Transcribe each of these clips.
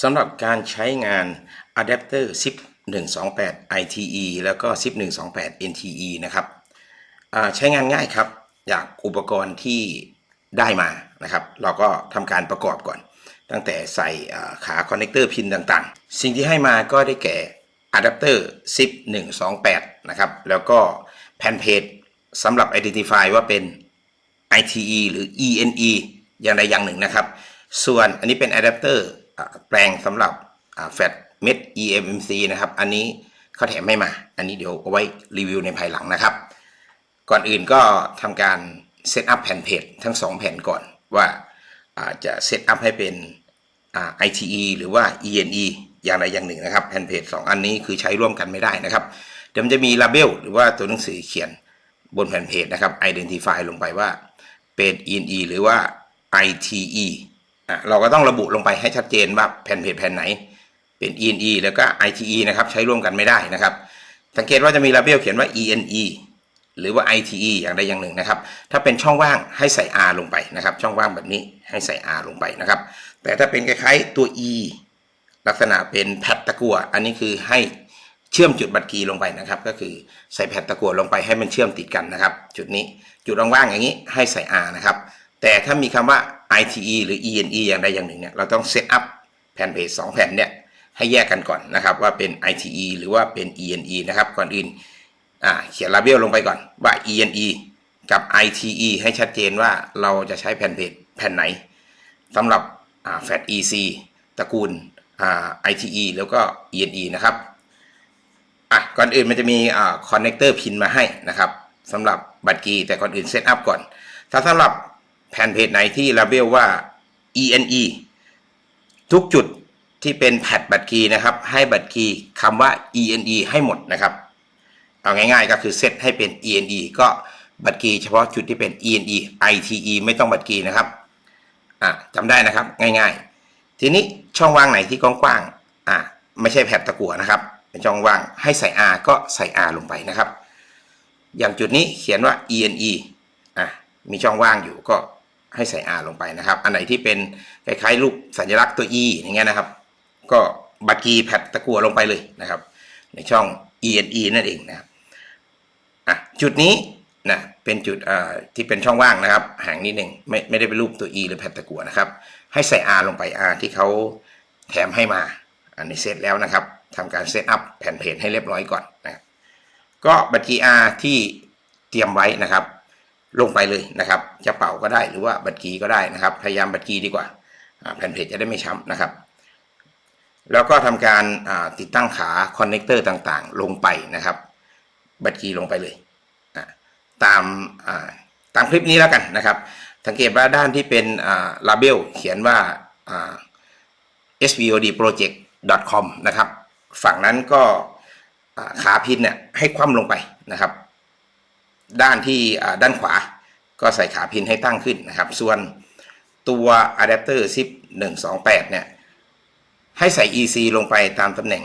สำหรับการใช้งาน Adapter SIP 128 ITE แล้วก็1128 NTE นะครับใช้งานง่ายครับ จากอุปกรณ์ที่ได้มานะครับ เราก็ทำการประกอบก่อน ตั้งแต่ใส่ขาคอนเนคเตอร์พินต่างๆ สิ่งที่ให้มาก็ได้แก่ Adapter SIP 128 นะครับ แล้วก็แผ่นเพจสำหรับ Identify ว่าเป็น ITE หรือ ENE อย่างใดอย่างหนึ่งนะครับ ส่วนอันนี้เป็นอะแดปเตอร์ แปลงสำหรับแฟลตเม็ด EMMC นะครับ อันนี้เขาแถมไม่มา อันนี้เดี๋ยวเอาไว้รีวิวในภายหลังนะครับ ก่อนอื่นก็ทำการเซตอัพแผ่นเพจทั้ง 2 แผ่นก่อนว่าจะเซตอัพให้เป็น ITE หรือว่า ENE อย่างใดอย่างหนึ่งนะครับ แผ่นเพจ2อันนี้คือใช้ร่วมกันไม่ได้นะครับ เดี๋ยวมันจะมีลาเบลหรือว่าตัวหนังสือเขียนบนแผ่นเพจนะครับ Identify ลงไปว่าเป็น ENE หรือว่า ITE เราก็ต้องระบุลงไปให้ชัดเจนว่าแผ่นเพจแผ่นไหนเป็น ENE แล้วก็ ITE นะครับใช้ร่วมกันไม่ได้นะครับ สังเกตว่าจะมีลาเบลเขียนว่า ENE หรือว่า ITE อย่างใดอย่างหนึ่งนะครับ ถ้าเป็นช่องว่างให้ใส่ R ลงไปนะครับ ช่องว่างแบบนี้ให้ใส่ R ลงไปนะครับ แต่ถ้าเป็นคล้ายๆตัว E ลักษณะเป็นแพดตะกั่วอันนี้คือให้เชื่อมจุดบัตรคีย์ลงไปนะครับ ก็คือใส่แพดตะกั่วลงไปให้มันเชื่อมติดกันนะครับ จุดนี้จุดว่างๆอย่างนี้ให้ใส่ R นะครับ แต่ถ้ามีคำว่า ITE หรือ ENE อย่างใดอย่างหนึ่งเนี่ยเราต้องเซตอัพแผ่นเพจ2แผ่นเนี่ยให้แยกกันก่อนนะครับ ว่าเป็น ITE หรือว่าเป็น ENE นะครับก่อนอื่นเขียนลาเบลลงไปก่อนว่า ENE กับ ITE ให้ชัดเจนว่าเราจะใช้แผ่นเพจแผ่นไหนสำหรับอ่า FAT EC ตระกูล ITE แล้วก็ ENE นะครับอะก่อนอื่นมันจะมีคอนเนคเตอร์พินมาให้นะครับสำหรับบัตรกีแต่ก่อนอื่นเซตอัพก่อน ถ้าสำหรับ แผ่นเพจไหนที่ลาเบลว่า ENE ทุกจุดที่เป็นแพดบัตรคีย์นะครับ ให้บัตรคีย์คำว่า ENE ให้หมดนะครับ เอาง่ายๆก็คือเซตให้เป็น ENE ก็บัตรคีย์เฉพาะจุดที่เป็น ENE ITE ไม่ต้องบัตรคีย์นะครับอะจำได้นะครับง่ายๆ ทีนี้ช่องว่างไหนที่กว้างๆอะไม่ใช่แพดตะกั่วนะครับ เป็นช่องว่างให้ใส่ R ก็ใส่ R ลงไปนะครับ อย่างจุดนี้เขียนว่า ENE อะมีช่องว่างอยู่ก็ ให้ใส่ R ลงไปนะครับ อันไหนที่เป็นคล้ายๆรูปสัญลักษณ์ตัว E อย่างเงี้ยนะครับ ก็บัตรกีแพดตะกัวลงไปเลยนะครับ ในช่อง ENE นั่นเองนะครับอะจุดนี้นะเป็นจุดที่เป็นช่องว่างนะครับห่างนิดหนึ่งไม่ไม่ได้เป็นรูปตัว E หรือแพดตะกัวนะครับ ให้ใส่ R ลงไป R ที่เขาแถมให้มา อันนี้เสร็จแล้วนะครับทำการเซตอัพแผ่นเพจให้เรียบร้อยก่อนนะครับก็บัตรกี R ที่เตรียมไว้นะครับ ลงไปเลยนะครับ จะเป่าก็ได้หรือว่าบัตรกีก็ได้นะครับ พยายามบัตรกีดีกว่าแผ่นเพจจะได้ไม่ช้ำนะครับ แล้วก็ทำการติดตั้งขาคอนเนคเตอร์ต่างๆ ลงไปนะครับ บัตรกีลงไปเลยตามตามคลิปนี้แล้วกันนะครับ สังเกตว่าด้านที่เป็นลาเบลเขียนว่า svodproject.com นะครับ ฝั่งนั้นก็ขาพินเนี่ยให้คว่ำลงไปนะครับ ด้านที่ด้านขวา ก็ใส่ขาพินให้ตั้งขึ้นนะครับ ส่วนตัวอะแดปเตอร์ซิป128 เนี่ย ให้ใส่ EC ลงไปตามตำแหน่ง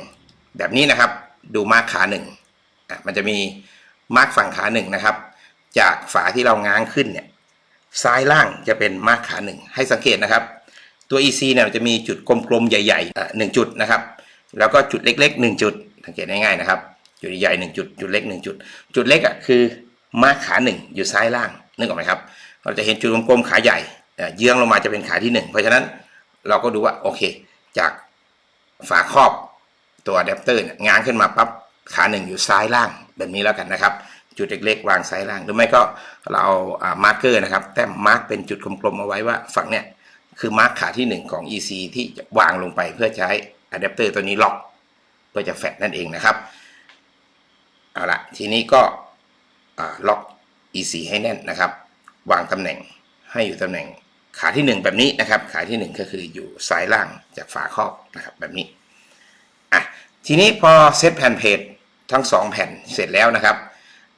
แบบนี้นะครับ ดูมาร์คขาหนึ่งอะมันจะมีมาร์คฝั่งขาหนึ่งนะครับ จากฝาที่เราง้างขึ้นเนี่ย ซ้ายล่างจะเป็นมาร์คขาหนึ่งให้สังเกตนะครับ ตัว EC เนี่ยมันจะมีจุดกลมๆ ใหญ่ๆอะหนึ่งจุดนะครับ แล้วก็จุดเล็กๆหนึ่งจุด สังเกตง่ายๆนะครับ จุดใหญ่หนึ่งจุด จุดเล็กหนึ่งจุด จุดเล็กอะคือ มาร์คขาหนึ่งอยู่ซ้ายล่างนึกออกไหมครับ เราจะเห็นจุดกลมๆขาใหญ่เยื้องลงมาจะเป็นขาที่หนึ่งเพราะฉะนั้นเราก็ดูว่าโอเค จากฝาครอบตัวอะแดปเตอร์เนี่ยง้างขึ้นมาปั๊บขาหนึ่งอยู่ซ้ายล่างแบบนี้แล้วกันนะครับ จุดเล็กๆวางซ้ายล่างหรือไม่ก็เราเอามาร์กเกอร์นะครับ แต้มมาร์กเป็นจุดกลมๆเอาไว้ว่าฝั่งเนี้ยคือมาร์กขาที่หนึ่งของ EC ที่จะวางลงไปเพื่อใช้อะแดปเตอร์ตัวนี้ล็อกเพื่อจะแฟดนั่นเองนะครับเอาละทีนี้ก็ ล็อก EC ให้แน่นนะครับ วางตำแหน่งให้อยู่ตำแหน่งขาที่หนึ่งแบบนี้นะครับ ขาที่หนึ่งก็คืออยู่ซ้ายล่างจากฝาครอบนะครับแบบนี้อะทีนี้พอเซตแผ่นเพจทั้งสองแผ่นเสร็จแล้วนะครับ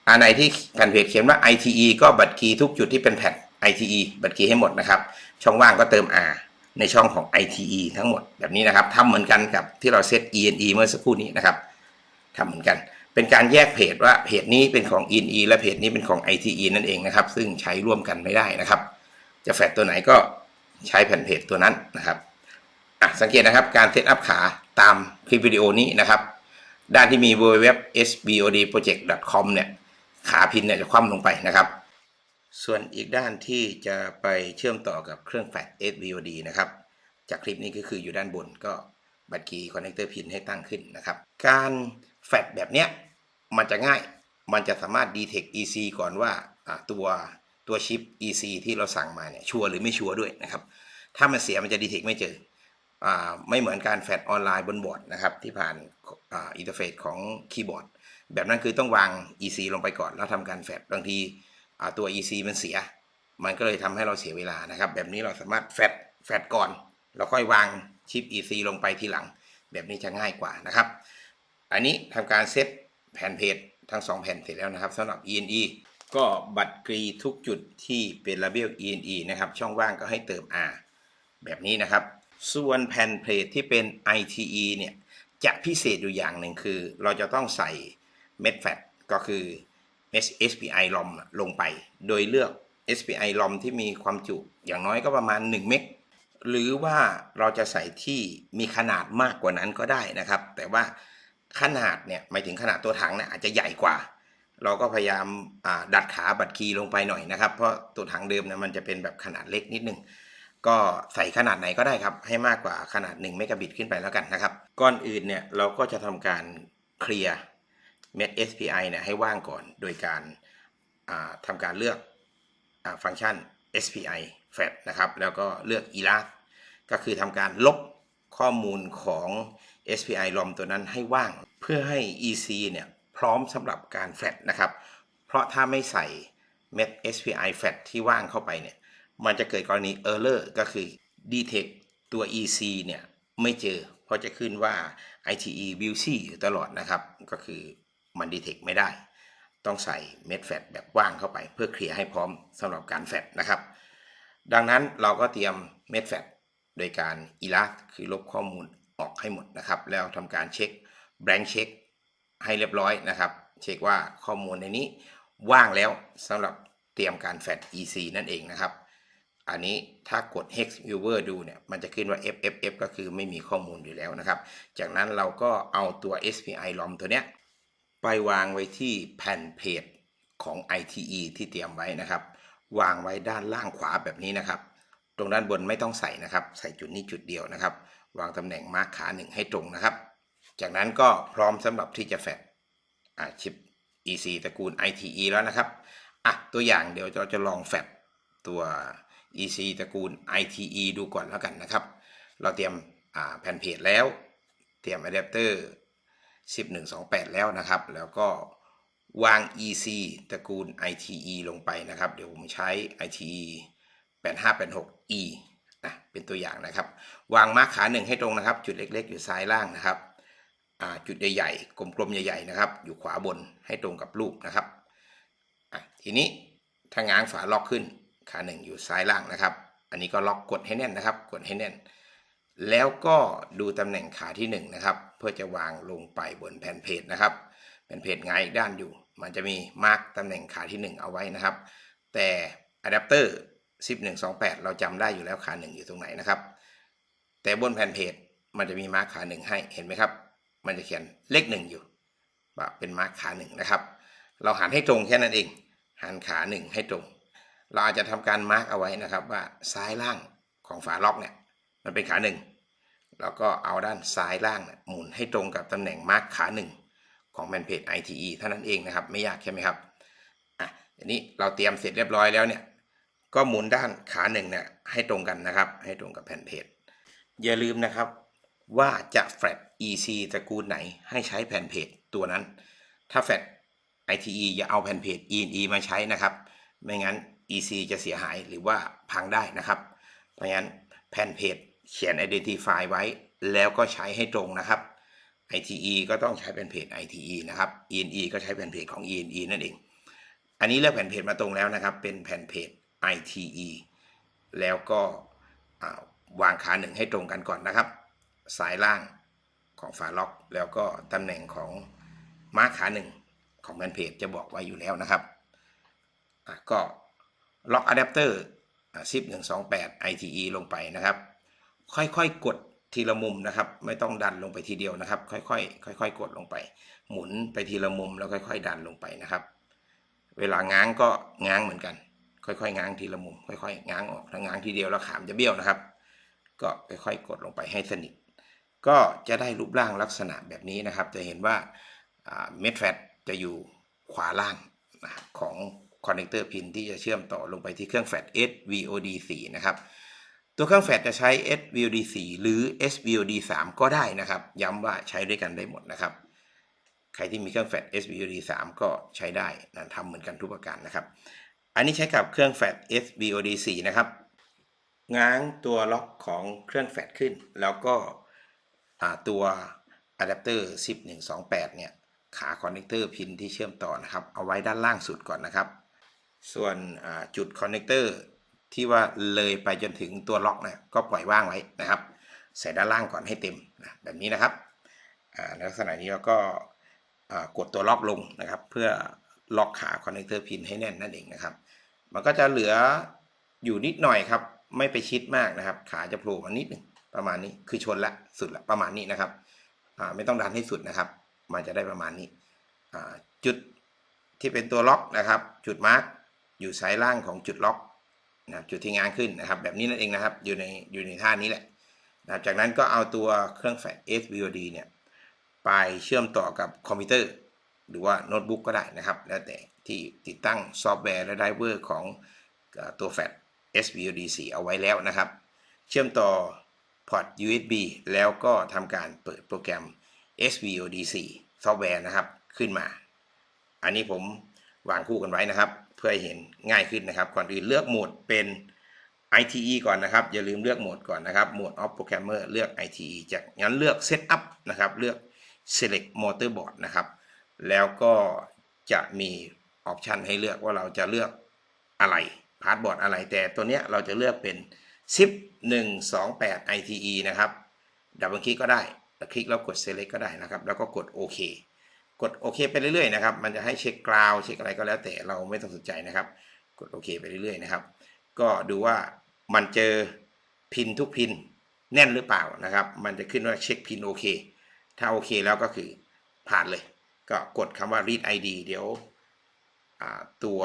อันไหนที่แผ่นเพจเขียนว่า ITE ก็บัตรคีย์ทุกจุดที่เป็นแผ่น ITE บัตรคีย์ให้หมดนะครับ ช่องว่างก็เติม R ในช่องของ ITE ทั้งหมดแบบนี้นะครับทำเหมือนกันกับที่เราเซต ENE เมื่อสักครู่นี้นะครับทำเหมือนกัน เป็นการแยกเพจว่าเพจนี้เป็นของ ENE และเพจนี้เป็นของ ITE นั่นเองนะครับ ซึ่งใช้ร่วมกันไม่ได้นะครับ จะแฟดตัวไหนก็ใช้แผ่นเพจตัวนั้นนะครับอะสังเกตนะครับการเซตอัพขาตามคลิปวิดีโอนี้นะครับ ด้านที่มี www sbodproject.com เนี่ยขาพินเนี่ยจะคว่ำลงไปนะครับ ส่วนอีกด้านที่จะไปเชื่อมต่อกับเครื่องแฟลช SVOD นะครับ จากคลิปนี้ก็คืออยู่ด้านบนก็บัตรคีย์คอนเนคเตอร์พินให้ตั้งขึ้นนะครับ การแฟลชแบบเนี้ย มันจะง่าย มันจะสามารถ detect EC ก่อนว่าตัวตัวชิป EC ที่เราสั่งมาเนี่ยชัวร์หรือไม่ชัวร์ด้วยนะครับ ถ้ามันเสียมันจะ detect ไม่เจออไม่เหมือนการแฟลชออนไลน์บนบอร์ดนะครับที่ผ่านอินเทอร์เฟซของคีย์บอร์ด แบบนั้นคือต้องวาง EC ลงไปก่อน แล้วทำการแฟลชบางทีตัว EC มันเสีย มันก็เลยทำให้เราเสียเวลานะครับ แบบนี้เราสามารถแฟลชแฟลชก่อนเราค่อยวางชิป EC ลงไปทีหลัง แบบนี้จะง่ายกว่านะครับ อันนี้ทำการเซต แผ่นเพจทั้ง2แผ่นเสร็จแล้วนะครับสำหรับ ENE ก็บัตรกรีทุกจุดที่เป็นระเบียบ ENE นะครับช่องว่างก็ให้เติม R แบบนี้นะครับ ส่วนแผ่นเพลทที่เป็น ITE เนี่ยจะพิเศษอยู่อย่างหนึ่งคือ เราจะต้องใส่เม็ดแฟตก็คือ SPI ROM ลงไป โดยเลือก SPI ROM ที่มีความจุอย่างน้อยก็ประมาณ 1 เมกหรือว่าเราจะใส่ที่มีขนาดมากกว่านั้นก็ได้นะครับ แต่ว่า ขนาดเนี่ยหมายถึงขนาดตัวถังเนี่ยอาจจะใหญ่กว่า เราก็พยายามดัดขาบัตรคีย์ลงไปหน่อยนะครับ เพราะตัวถังเดิมเนี่ยมันจะเป็นแบบขนาดเล็กนิดนึงก็ใส่ขนาดไหนก็ได้ครับ ให้มากกว่าขนาด1เมกะบิตขึ้นไปแล้วกันนะครับก่อนอื่นเนี่ยเราก็จะทำการเคลียร์เม็ด SPI เนี่ยให้ว่างก่อนโดยการาทำการเลือกอฟังก์ชัน SPI FAT นะครับ แล้วก็เลือก ELAS ก็คือทำการลบข้อมูลของ SPI ROM ตัวนั้นให้ว่าง เพื่อให้ EC เนี่ยพร้อมสำหรับการแฟลชนะครับ เพราะถ้าไม่ใส่เม็ด SPI FAT ที่ว่างเข้าไปเนี่ย มันจะเกิดกรณี error ก็คือ detect ตัว EC เนี่ยไม่เจอ เพราะจะขึ้นว่า ITE busy อยู่ตลอดนะครับ ก็คือมัน detect ไม่ได้ ต้องใส่เม็ดแฟตแบบว่างเข้าไป เพื่อเคลียร์ให้พร้อมสำหรับการแฟตนะครับ ดังนั้นเราก็เตรียมเม็ดแฟตโดยการ erase คือลบข้อมูล ออกให้หมดนะครับ แล้วทำการเช็ค blank check ให้เรียบร้อยนะครับ เช็คว่าข้อมูลในนี้ว่างแล้วสำหรับเตรียมการแฟต EC นั่นเองนะครับอันนี้ถ้ากด hex viewer ดูเนี่ยมันจะขึ้นว่า FFF ก็คือไม่มีข้อมูลอยู่แล้วนะครับ จากนั้นเราก็เอาตัว SPI ROM ตัวเนี้ยไปวางไว้ที่แผ่นเพจของ ITE ที่เตรียมไว้นะครับ วางไว้ด้านล่างขวาแบบนี้นะครับ ตรงด้านบนไม่ต้องใส่นะครับ ใส่จุดนี้จุดเดียวนะครับ วางตำแหน่งมาร์คขาหนึ่งให้ตรงนะครับ จากนั้นก็พร้อมสำหรับที่จะแฟดชิป EC ตระกูล ITE แล้วนะครับอะตัวอย่างเดี๋ยวเราจะลองแฟดตัว EC ตระกูล ITE ดูก่อนแล้วกันนะครับ เราเตรียมแผ่นเพจแล้ว เตรียมอะแดปเตอร์1128 แล้วนะครับ แล้วก็วาง EC ตระกูล ITE ลงไปนะครับ เดี๋ยวผมใช้ ITE 8586E นะ เป็นตัวอย่างนะครับ วางมาร์คขาหนึ่งให้ตรงนะครับ จุดเล็ก ๆ อยู่ซ้ายล่างนะครับจุดใหญ่ๆกลมๆใหญ่ๆนะครับ อยู่ขวาบนให้ตรงกับรูปนะครับทีนี้ถ้าง้างฝาล็อกขึ้นขาหนึ่งอยู่ซ้ายล่างนะครับ อันนี้ก็ล็อกกดให้แน่นนะครับ กดให้แน่น แล้วก็ดูตำแหน่งขาที่1นงนะครับ เพื่อจะวางลงไปบนแผ่นเพจนะครับแผ่นเพจหงอีกด้านอยู่ มันจะมีมาร์กตำแหน่งขาที่ 1 เอาไว้นะครับ แต่อะแดปเตอร์ 1128 เราจำได้อยู่แล้วขาหนึ่งอยู่ตรงไหนนะครับ แต่บนแผ่นเพจมันจะมีมาร์กขาหนึ่งให้เห็นไหมครับ มันจะเขียนเลขหนึ่งอยู่เป็นมาร์กขาหนึ่งนะครับ เราหันให้ตรงแค่นั้นเอง หันขาหนึ่งให้ตรง เราอาจจะทำการมาร์กเอาไว้นะครับว่าซ้ายล่างของฝาล็อกเนี่ยมันเป็นขาหนึ่งแล้วก็เอาด้านซ้ายล่างหมุนให้ตรงกับตำแหน่งมาร์กขาหนึ่งของแมนเพจ ITE เท่านั้นเองนะครับ ไม่ยากใช่ไหมครับอะอันนี้เราเตรียมเสร็จเรียบร้อยแล้วเนี่ย ก็หมุนด้านขาหนึ่งเนี่ยให้ตรงกันนะครับ ให้ตรงกับแผ่นเพจอย่าลืมนะครับว่าจะแฟลต EC ตระกูลไหนให้ใช้แผ่นเพจตัวนั้น ถ้าแฟลต ITE อย่าเอาแผ่นเพจ ENE มาใช้นะครับ ไม่งั้น EC จะเสียหายหรือว่าพังได้นะครับ เพราะงั้นแผ่นเพจเขียน identify ไว้ แล้วก็ใช้ให้ตรงนะครับ ITE ก็ต้องใช้แผ่นเพจ ITE นะครับ ENE ก็ใช้แผ่นเพจของ ENE นั่นเอง อันนี้เลือกแผ่นเพจมาตรงแล้วนะครับ เป็นแผ่นเพจ ITE แล้วก็วางขาหนึ่งให้ตรงกันก่อนนะครับ สายล่างของฝาล็อก แล้วก็ตำแหน่งของมาร์คขาหนึ่งของแผ่นเพจจะบอกไว้อยู่แล้วนะครับ ก็ล็อกอะแดปเตอร์ซิป128 ITE ลงไปนะครับ ค่อยๆ กดทีละมุมนะครับ ไม่ต้องดันลงไปทีเดียวนะครับ ค่อยๆ ค่อยๆ กดลงไป หมุนไปทีละมุมแล้วค่อย ๆ ดันลงไปนะครับ เวลาง้างก็ง้างเหมือนกัน ค่อยๆง้างทีละมุมค่อยๆง้างออกถ้าง้างทีเดียวแล้วขามจะเบี้ยวนะครับ ก็ค่อยๆกดลงไปให้สนิท ก็จะได้รูปร่างลักษณะแบบนี้นะครับ จะเห็นว่าเม็ดแฟตจะอยู่ขวาล่างนะครับของคอนเนคเตอร์พินที่จะเชื่อมต่อลงไปที่เครื่องแฟต SVOD4 นะครับตัวเครื่องแฟตจะใช้ SVOD4 หรือ SVOD3 ก็ได้นะครับ ย้ำว่าใช้ด้วยกันได้หมดนะครับ ใครที่มีเครื่องแฟต SVOD3 ก็ใช้ได้นะทำเหมือนกันทุกประการนะครับ อันนี้ใช้กับเครื่องแฟต SVOD4 นะครับ ง้างตัวล็อกของเครื่องแฟตขึ้น แล้วก็ตัวอะแดปเตอร์10128 เนี่ย ขาคอนเนคเตอร์พินที่เชื่อมต่อนะครับ เอาไว้ด้านล่างสุดก่อนนะครับ ส่วนจุดคอนเนคเตอร์ที่ว่าเลยไปจนถึงตัวล็อกนะก็ปล่อยว่างไว้นะครับ ใส่ด้านล่างก่อนให้เต็มนะแบบนี้นะครับในลักษณะนี้เราก็กดตัวล็อกลงนะครับ เพื่อล็อกขาคอนเนคเตอร์พินให้แน่นนั่นเองนะครับ มันก็จะเหลืออยู่นิดหน่อยครับ ไม่ไปชิดมากนะครับ ขาจะโผล่มานิดหนึ่งประมาณนี้คือชนละสุดละประมาณนี้นะครับไม่ต้องดันให้สุดนะครับ มันจะได้ประมาณนี้จุดที่เป็นตัวล็อกนะครับ จุดมาร์กอยู่ซ้ายล่างของจุดล็อกนะจุดที่งางขึ้นนะครับ แบบนี้นั่นเองนะครับอยู่ในอยู่ในท่านี้แหละนะจากนั้นก็เอาตัวเครื่องแฟลช SVOD เนี่ยไปเชื่อมต่อกับคอมพิวเตอร์ หรือว่าโน้ตบุ๊กก็ได้นะครับ แล้วแต่ที่ติดตั้งซอฟต์แวร์และไดรเวอร์ของตัวแฟลช SVOD4 เอาไว้แล้วนะครับ เชื่อมต่อพอร์ต USB แล้วก็ทำการเปิดโปรแกรม SVOD4 ซอฟต์แวร์นะครับขึ้นมา อันนี้ผมวางคู่กันไว้นะครับ เพื่อให้เห็นง่ายขึ้นนะครับ ก่อนอื่นเลือกโหมดเป็น ITE ก่อนนะครับ อย่าลืมเลือกโหมดก่อนนะครับ โหมด of programmer เลือก ITE จากนั้นเลือก setup นะครับ เลือก select motherboard นะครับ แล้วก็จะมีออปชันให้เลือกว่าเราจะเลือกอะไรพาร์ทบอร์ดอะไรแต่ตัวเนี้ยเราจะเลือกเป็น SIP 128 ITE นะครับดับเบิลคลิกก็ได้คลิกแล้วกด select ก็ได้นะครับ แล้วก็กดโอเคกดโอเคไปเรื่อยๆนะครับ มันจะให้เช็คกราวเช็คอะไรก็แล้วแต่เราไม่ต้องสนใจนะครับ กดโอเคไปเรื่อยๆนะครับ ก็ดูว่ามันเจอพินทุกพินแน่นหรือเปล่านะครับ มันจะขึ้นว่าเช็คพินโอเค ถ้าโอเคแล้วก็คือผ่านเลย ก็กดคำว่า read ID เดี๋ยวตัว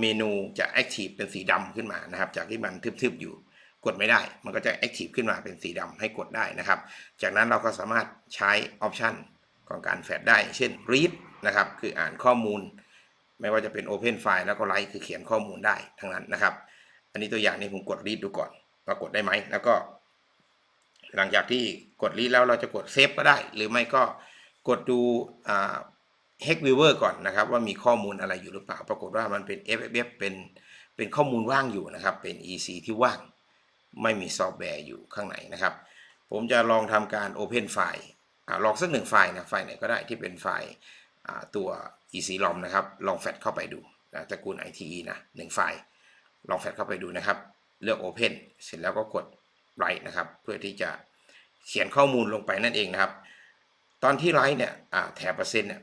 เมนูจะ active เป็นสีดำขึ้นมานะครับ จากที่มันทึบๆอยู่กดไม่ได้ มันก็จะ active ขึ้นมาเป็นสีดำให้กดได้นะครับ จากนั้นเราก็สามารถใช้ option ของการแฟดได้ เช่น read นะครับ คืออ่านข้อมูล ไม่ว่าจะเป็น open file แล้วก็ write คือเขียนข้อมูลได้ทั้งนั้นนะครับ อันนี้ตัวอย่างนี้ผมกด read ดูก่อนว่ากดได้ไหม แล้วก็ หลังจากที่กด read แล้วเราจะกด save ก็ได้ หรือไม่ก็กดดูอ่า Hack Viewer ก่อนนะครับ ว่ามีข้อมูลอะไรอยู่หรือเปล่า ปรากฏว่ามันเป็น FFF เป็นเป็นข้อมูลว่างอยู่นะครับ เป็น EC ที่ว่าง ไม่มีซอฟต์แวร์อยู่ข้างในนะครับ ผมจะลองทำการ Open ไฟล์ลองสักหนึ่งไฟล์นะไฟล์ไหนก็ได้ที่เป็นไฟล์ตัว ECROM นะครับ ลองแฟลชเข้าไปดูนะตระกูล ITE นะหนึ่งไฟล์ ลองแฟลชเข้าไปดูนะครับ เลือก Open เสร็จแล้วก็กด Write นะครับ เพื่อที่จะเขียนข้อมูลลงไปนั่นเองนะครับ ตอนที่ Write เนี่ยแถบเปอร์เซ็นต์เนี่ย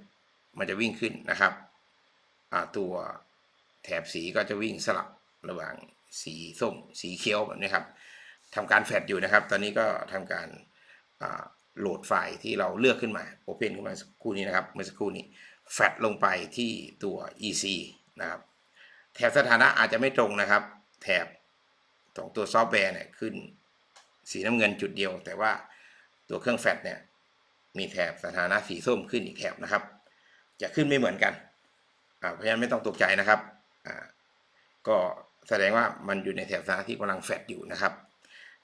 มันจะวิ่งขึ้นนะครับตัวแถบสีก็จะวิ่งสลับระหว่างสีส้ม สีเขียวแบบนี้ครับทำการแฟดอยู่นะครับ ตอนนี้ก็ทำการโหลดไฟล์ที่เราเลือกขึ้นมา Open ขึ้นมาสักครู่นี้นะครับเมื่อสักครู่นี้แฟดลงไปที่ตัว EC นะครับแถบสถานะอาจจะไม่ตรงนะครับ แถบของตัวซอฟต์แวร์เนี่ยขึ้นสีน้ำเงินจุดเดียว แต่ว่าตัวเครื่องแฟดเนี่ยมีแถบสถานะสีส้มขึ้นอีกแถบนะครับ จะขึ้นไม่เหมือนกันเพราะฉะนั้นไม่ต้องตกใจนะครับก็แสดงว่ามันอยู่ในแถบสถานที่กำลังแฟดอยู่นะครับ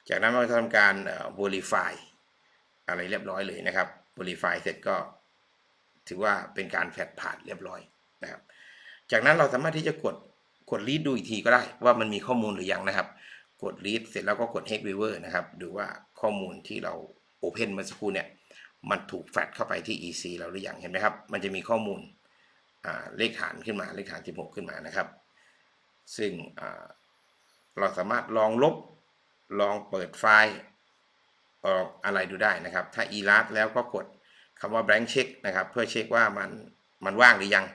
จากนั้นเราจะทำการ verify อะไรเรียบร้อยเลยนะครับ verify เสร็จก็ถือว่าเป็นการแฟดผ่านเรียบร้อยนะครับ จากนั้นเราสามารถที่จะกดกด read ดูอีกทีก็ได้ว่ามันมีข้อมูลหรือยังนะครับ กด read เสร็จแล้วก็กด head viewer นะครับ ดูว่าข้อมูลที่เรา open เมื่อสักครู่เนี่ย มันถูกแฟดเข้าไปที่ EC เราหรือยังเห็นไหมครับ มันจะมีข้อมูลเลขฐานขึ้นมาเลขฐาน 16 ขึ้นมานะครับ ซึ่งเราสามารถลองลบลองเปิดไฟล์ออกอะไรดูได้นะครับ ถ้า erase แล้วก็กดคำว่า blank check นะครับ เพื่อเช็คว่ามันมันว่างหรือยัง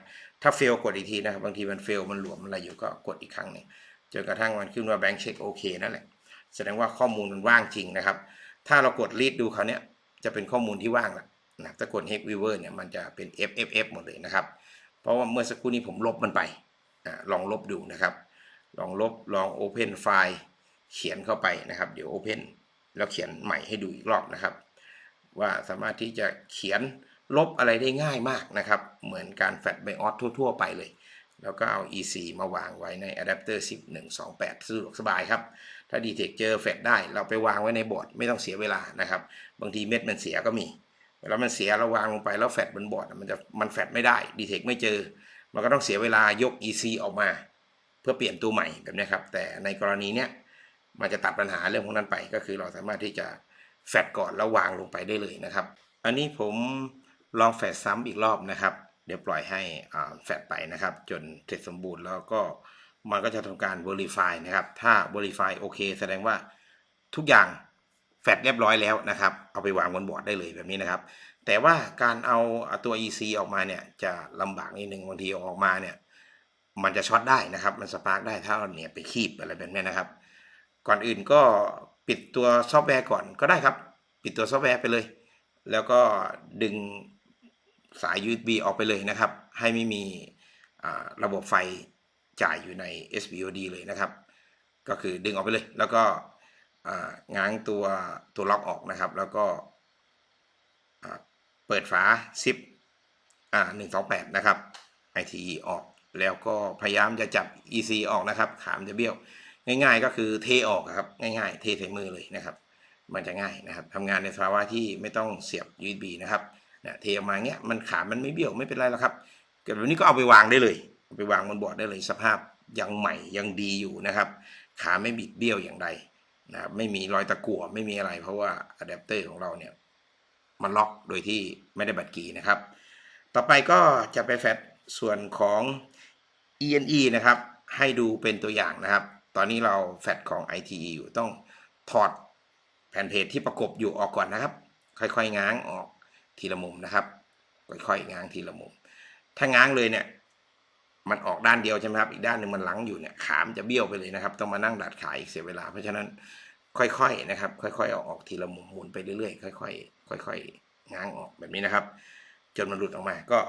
ถ้า fail กดอีกทีนะครับ บางทีมัน fail มันหลวมอะไรอยู่ก็กดอีกครั้งหนึงจนกระทั่งมันขึ้นว่า blank check โอเคนั่นแหละ แสดงว่าข้อมูลมันว่างจริงนะครับ ถ้าเรากด read ดูเขาเนี้ย จะเป็นข้อมูลที่ว่างละนะถ้ากด hex viewer เนี่ยมันจะเป็น fff หมดเลยนะครับ เพราะว่าเมื่อสักครู่นี้ผมลบมันไปอลองลบดูนะครับ ลองลบลอง open ไฟล์เขียนเข้าไปนะครับ เดี๋ยว open แล้วเขียนใหม่ให้ดูอีกรอบนะครับ ว่าสามารถที่จะเขียนลบอะไรได้ง่ายมากนะครับ เหมือนการแฟลชไบออสทั่ว ๆ ไปเลย แล้วก็เอา EC มาวางไว้ในอะแดปเตอร์1128สะดวกสบายครับ ถ้า Detect เจอแฟลได้เราไปวางไว้ในบอร์ดไม่ต้องเสียเวลานะครับ บางทีเม็ดมันเสียก็มี เวลามันเสียเราวางลงไปแล้วแฟลบนบอร์ดมันจะมันแฟลไม่ได้ Detect ไม่เจอ มันก็ต้องเสียเวลายก EC ออกมา เพื่อเปลี่ยนตัวใหม่แบบนี้ครับ แต่ในกรณีเนี้ยมันจะตัดปัญหาเรื่องพวกนั้นไป ก็คือเราสามารถที่จะแฟลก่อนแล้ววางลงไปได้เลยนะครับ อันนี้ผมลองแฟลซ้ำอีกรอบนะครับ เดี๋ยวปล่อยให้แฟลชไปนะครับ จนเสร็จสมบูรณ์แล้วก็มันก็จะทำการ verify นะครับ ถ้า verify โอเค แสดงว่าทุกอย่างแฟลชเรียบร้อยแล้วนะครับ เอาไปวางบนบอร์ดได้เลยแบบนี้นะครับ แต่ว่าการเอาตัว EC ออกมาเนี่ย จะลำบากนิดนึงบางทีอออกมาเนี่ย มันจะช็อตได้นะครับ มันสปาร์กได้ถ้าเราเนี่ยไปคีบอะไรแบบนี้นะครับ ก่อนอื่นก็ปิดตัวซอฟต์แวร์ก่อนก็ได้ครับ ปิดตัวซอฟต์แวร์ไปเลย แล้วก็ดึง สาย USB ออกไปเลยนะครับ ให้ไม่มีระบบไฟจ่ายอยู่ใน SBOD เลยนะครับ ก็คือดึงออกไปเลย แล้วก็ง้างตัวตัวล็อกออกนะครับ แล้วก็เปิดฝาซิปอ่า128นะครับ ITE ออกแล้วก็พยายามจะจับ EC ออกนะครับ ขามจะเบี้ยว ง่ายๆ ก็คือเทออกอะครับ ง่ายๆ เทใส่มือเลยนะครับ มันจะง่ายนะครับทำงานในภาวะที่ไม่ต้องเสียบ USB นะครับ นี่ยเทออกมาเงี้ยมันขามันไม่เบี้ยวไม่เป็นไรแล้วครับเกิดแบบนี้ก็เอาไปวางได้เลยเอาไปวางบนบอร์ดได้เลยสภาพยังใหม่ยังดีอยู่นะครับ ขาไม่บิดเบี้ยวอย่างใดนะครับไม่มีรอยตะกั่วไม่มีอะไร เพราะว่าอะแดปเตอร์ของเราเนี่ยมันล็อกโดยที่ไม่ได้บัดกีนะครับ ต่อไปก็จะไปแฟลชส่วนของ ENE นะครับ ให้ดูเป็นตัวอย่างนะครับ ตอนนี้เราแฟลชของ ITE อยู่ต้องถอดแผ่นเพจที่ประกบอยู่ออกก่อนนะครับ ค่อยๆง้างออก ทีละมุมนะครับ ค่อยๆง้างทีละมุม ถ้าง้างเลยเนี่ย มันออกด้านเดียวใช่ไหมครับ อีกด้านหนึ่งมันหลังอยู่เนี่ย ขามจะเบี้ยวไปเลยนะครับ ต้องมานั่งดัดขาอีกเสียเวลา เพราะฉะนั้นค่อยๆนะครับ ค่อยๆอออกทีละมุมหมุนไปเรื่อยๆ ค่อยๆค่อยๆง้างออกแบบนี้นะครับ จนมันหลุดออกมา ก็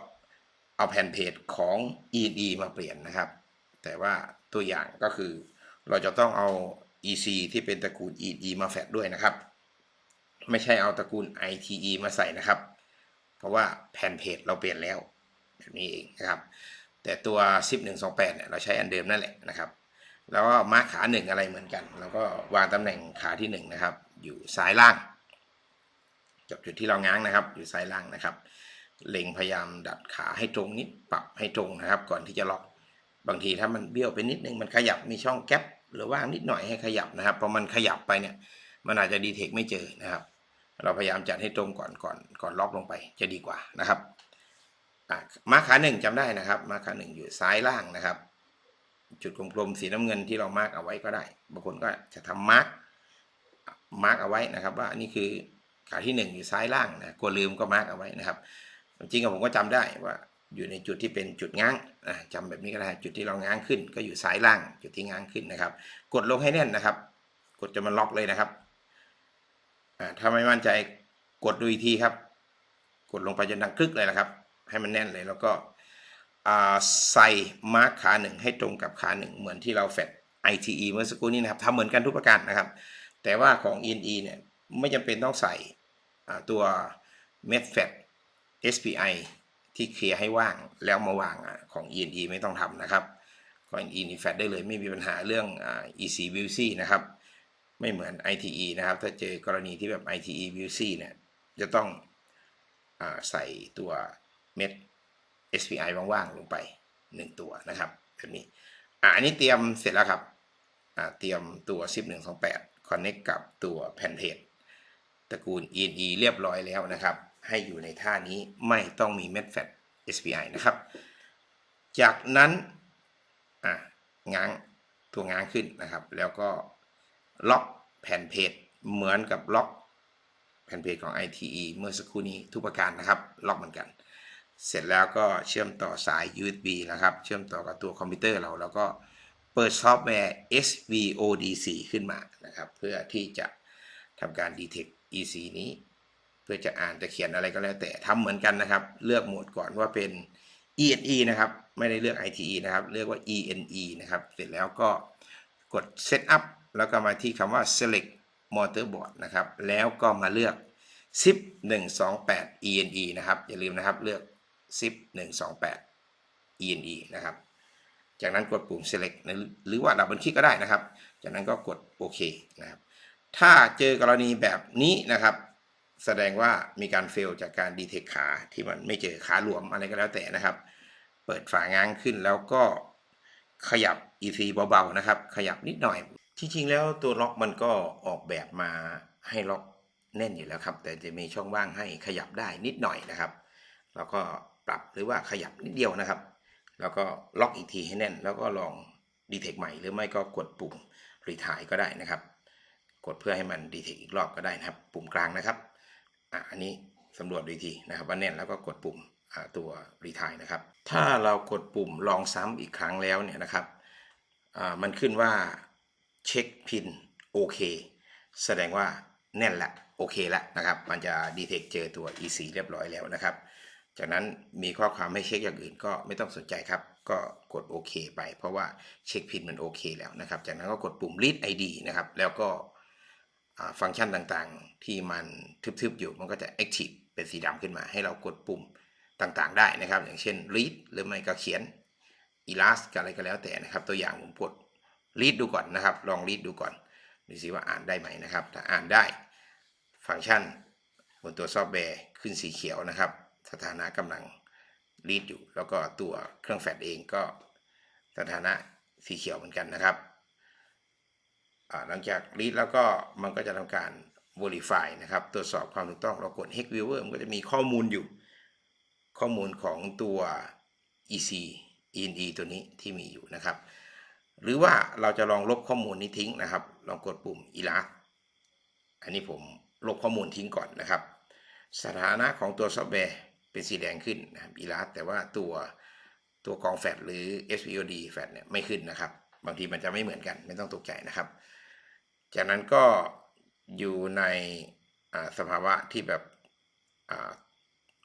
เอาแผ่นเพจของ EE มาเปลี่ยนนะครับ แต่ว่าตัวอย่างก็คือ เราจะต้องเอา EC ที่เป็นตระกูล EE มาแฟดด้วยนะครับ ไม่ใช่เอาตระกูล ITE มาใส่นะครับ เพราะว่าแผ่นเพจเราเปลี่ยนแล้วแบบนี้เองนะครับ แต่ตัว 10128 เนี่ยเราใช้อันเดิมนั่นแหละนะครับ แล้วก็มาร์คขาหนึ่งอะไรเหมือนกัน แล้วก็วางตำแหน่งขาที่หนึ่งนะครับ อยู่ซ้ายล่างจบจุดที่เราง้างนะครับ อยู่ซ้ายล่างนะครับ เล็งพยายามดัดขาให้ตรงนิดปรับให้ตรงนะครับ ก่อนที่จะล็อกบางทีถ้ามันเบี้ยวไปนิดนึงมันขยับมีช่องแก๊ปหรือว่างนิดหน่อยให้ขยับนะครับพอมันขยับไปเนี่ยมันอาจจะดีเทคไม่เจอนะครับ เราพยายามจัดให้ตรงก่อนก่อนก่อนล็อกลงไปจะดีกว่านะครับมาร์คขาหนึ่งจำได้นะครับ มาร์คขาหนึ่งอยู่ซ้ายล่างนะครับ จุดกลมๆสีน้ำเงินที่เรามาร์กเอาไว้ก็ได้ บางคนก็จะทำมาร์กมาร์กเอาไว้นะครับ ว่านี่คือขาที่หนึ่งอยู่ซ้ายล่างนะกลัวลืมก็มาร์กเอาไว้นะครับ จริงๆผมก็จำได้ว่าอยู่ในจุดที่เป็นจุดง้างอะจำแบบนี้ก็ได้จุดที่เราง้างขึ้น ก็อยู่ซ้ายล่าง จุดที่ง้างขึ้นนะครับ กดลงให้แน่นนะครับ กดจนมันล็อกเลยนะครับ ถ้าไม่มั่นใจกดดูอีกทีครับ กดลงไปจนดังคลึกเลยนะครับ ให้มันแน่นเลยแล้วก็ใส่มาร์คขาหนึ่งให้ตรงกับขาหนึ่งเหมือนที่เราแฟด ITE เมื่อสักครู่นี้นะครับทำเหมือนกันทุกประการนะครับ แต่ว่าของ ENE เนี่ยไม่จำเป็นต้องใส่ตัว MedFat SPI ที่เคลียร์ให้ว่างแล้วมาวางอะของ ENE ไม่ต้องทำนะครับของ ENE แฟดได้เลยไม่มีปัญหาเรื่อง EC v c นะครับ ไม่เหมือน ITE นะครับ ถ้าเจอกรณีที่แบบ ITE v c เนี่ย จะต้องอใส่ตัวเม็ด SPI ว่างๆ ลงไป 1 ตัวนะครับแบบนี้อันนี้เตรียมเสร็จแล้วครับเตรียมตัว 10128 connect กับตัวแผ่นเพจตระกูล ENE เรียบร้อยแล้วนะครับ ให้อยู่ในท่านี้ไม่ต้องมี MedFat SPI นะครับ จากนั้นง้างตัวง้างขึ้นนะครับ แล้วก็ ล็อกแผ่นเพจเหมือนกับล็อกแผ่นเพจของ ITE เมื่อสักครู่นี้ทุกประการนะครับ ล็อกเหมือนกัน เสร็จแล้วก็เชื่อมต่อสาย USB นะครับ เชื่อมต่อกับตัวคอมพิวเตอร์เราแล้วก็เปิดซอฟต์แวร์ SVODC ขึ้นมานะครับ เพื่อที่จะทำการ detect EC นี้ เพื่อจะอ่านจะเขียนอะไรก็แล้วแต่ทำเหมือนกันนะครับ เลือกโหมดก่อนว่าเป็น ENE นะครับ ไม่ได้เลือก ITE นะครับ เลือกว่า ENE นะครับ เสร็จแล้วก็กด Setup แล้วก็มาที่คำว่า Select Motherboard นะครับ แล้วก็มาเลือก SIP 128 ENE นะครับ อย่าลืมนะครับเลือก SIP 128 ENE นะครับ จากนั้นกดปุ่ม select หรือว่าดับเบิลคลิกก็ได้นะครับ จากนั้นก็กดโอเคนะครับ ถ้าเจอกรณีแบบนี้นะครับ แสดงว่ามีการเฟลจากการดีเทคขาที่มันไม่เจอขาหลวมอะไรก็แล้วแต่นะครับ เปิดฝาง้างขึ้นแล้วก็ขยับ EC เบาๆนะครับ ขยับนิดหน่อย ที่จริงแล้วตัวล็อกมันก็ออกแบบมาให้ล็อกแน่นอยู่แล้วครับ แต่จะมีช่องว่างให้ขยับได้นิดหน่อยนะครับ แล้วก็ปรับหรือว่าขยับนิดเดียวนะครับ แล้วก็ล็อกอีกทีให้แน่น แล้วก็ลองดีเทคใหม่หรือไม่ก็กดปุ่มรีทายก็ได้นะครับ กดเพื่อให้มันดีเทคอีกรอบก็ได้นะครับ ปุ่มกลางนะครับอะอันนี้สำรวจดูอีกทีนะครับว่าแน่นแล้วก็กดปุ่มอ่าตัวรีทายนะครับ ถ้าเรากดปุ่มลองซ้ำอีกครั้งแล้วเนี่ยนะครับอ่ามันขึ้นว่า เช็คพินโอเคแสดงว่าแน่นละโอเคละนะครับ มันจะดีเทคเจอตัว EC เรียบร้อยแล้วนะครับ จากนั้นมีข้อความให้เช็คอย่างอื่นก็ไม่ต้องสนใจครับ ก็กดโอเคไป เพราะว่าเช็คพินมันโอเคแล้วนะครับ จากนั้นก็กดปุ่ม read ID นะครับ แล้วก็ฟังก์ชันต่างๆ ที่มันทึบๆอยู่มันก็จะ active เป็นสีดำขึ้นมา ให้เรากดปุ่มต่างๆ ได้นะครับ อย่างเช่น read หรือไม่ก็เขียน elast อะไรก็แล้วแต่นะครับ ตัวอย่างผมกด read ดูก่อนนะครับ ลอง read ดูก่อนดูสิว่าอ่านได้ไหมนะครับ ถ้าอ่านได้ ฟังก์ชันบนตัวซอฟต์แวร์ขึ้นสีเขียวนะครับ สถานะกำลังรีดอยู่ แล้วก็ตัวเครื่องแฟลชเองก็สถานะสีเขียวเหมือนกันนะครับ หลังจากรีดแล้วก็มันก็จะทำการ verify นะครับ ตรวจสอบความถูกต้องเรากด hex viewer มันก็จะมีข้อมูลอยู่ ข้อมูลของตัว EC ENE ตัวนี้ที่มีอยู่นะครับ หรือว่าเราจะลองลบข้อมูลนี้ทิ้งนะครับ ลองกดปุ่ม erase อันนี้ผมลบข้อมูลทิ้งก่อนนะครับ สถานะของตัวซอฟต์แวร์เป็นสีแดงขึ้นนะครับ erase แต่ว่าตัวตัวกองแฟลหรือ SVOD แฟลชเนี่ยไม่ขึ้นนะครับ บางทีมันจะไม่เหมือนกันไม่ต้องตกใจนะครับ จากนั้นก็อยู่ในสภาวะที่แบบอ่า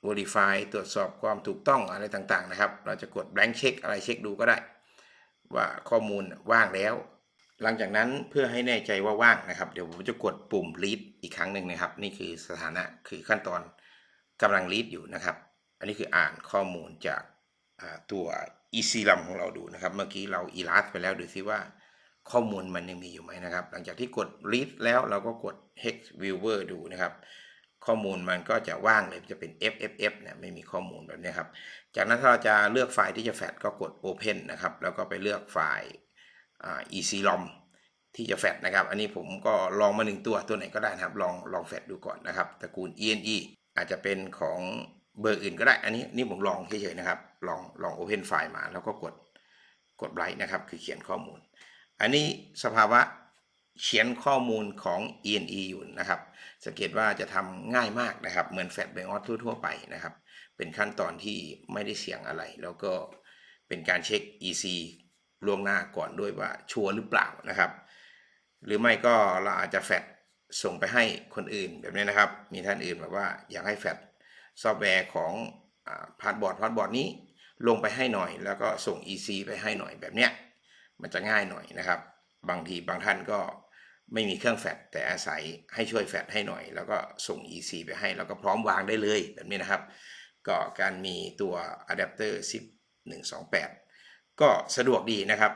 verify ตรวจสอบความถูกต้องอะไรต่างๆนะครับ เราจะกด blank check อะไรเช็คดูก็ได้ ว่าข้อมูลว่างแล้ว หลังจากนั้นเพื่อให้แน่ใจว่าว่างนะครับ เดี๋ยวผมจะกดปุ่ม read อีกครั้งหนึ่งนะครับ นี่คือสถานะคือขั้นตอนกำลัง read อยู่นะครับ อันนี้คืออ่านข้อมูลจากตัว ECRAM ของเราดูนะครับ เมื่อกี้เรา erase ไปแล้วดูซิว่าข้อมูลมันยังมีอยู่ไหมนะครับ หลังจากที่กด read แล้วเราก็กด hex viewer ดูนะครับ ข้อมูลมันก็จะว่างเลยจะเป็น FFF เนี่ยไม่มีข้อมูลแบบนี้ครับ จากนั้นถ้าเราจะเลือกไฟล์ที่จะแฟดก็กด Open นะครับ แล้วก็ไปเลือกไฟล์ ECROM ที่จะแฟดนะครับ อันนี้ผมก็ลองมาหนึ่งตัวตัวไหนก็ได้นะครับ ลองลองแฟดดูก่อนนะครับตระกูล ENE อาจจะเป็นของเบอร์อื่นก็ได้ อันนี้นี่ผมลองเฉยๆนะครับ ลองลอง Open ไฟล์มา แล้วก็กดกด Write นะครับ คือเขียนข้อมูล อันนี้สภาวะเขียนข้อมูลของ ENE อยู่นะครับ สังเกตว่าจะทำง่ายมากนะครับ เหมือนแฟลชไบออสทั่วๆไปนะครับ เป็นขั้นตอนที่ไม่ได้เสี่ยงอะไร แล้วก็เป็นการเช็ค EC ล่วงหน้าก่อนด้วยว่าชัวร์หรือเปล่านะครับ หรือไม่ก็เราอาจจะแฟลชส่งไปให้คนอื่นแบบนี้นะครับ มีท่านอื่นแบบว่าอยากให้แฟลชซอฟต์แวร์ของพาสบอร์ดพาสบอร์ดนี้ลงไปให้หน่อย แล้วก็ส่ง EC ไปให้หน่อยแบบเนี้ยมันจะง่ายหน่อยนะครับ บางทีบางท่านก็ ไม่มีเครื่องแฟลชแต่อาศัยให้ช่วยแฟลชให้หน่อย แล้วก็ส่ง EC ไปให้ แล้วก็พร้อมวางได้เลยแบบนี้นะครับ ก็การมีตัวอะแดปเตอร์ SIP 128 ก็สะดวกดีนะครับ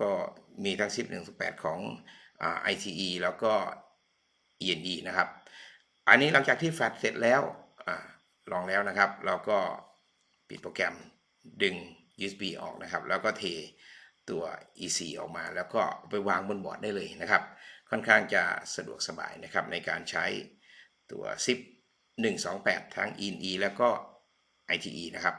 ก็มีทั้ง SIP 128 ของอ ITE แล้วก็ ENE นะครับ อันนี้หลังจากที่แฟลชเสร็จแล้วอลองแล้วนะครับ เราก็ปิดโปรแกรมดึง USB ออกนะครับ แล้วก็เทตัว EC ออกมา แล้วก็ไปวางบนบอร์ดได้เลยนะครับ ค่อนข้างจะสะดวกสบายนะครับในการใช้ตัว SIP 128 ทั้ง INE แล้วก็ ITE นะครับ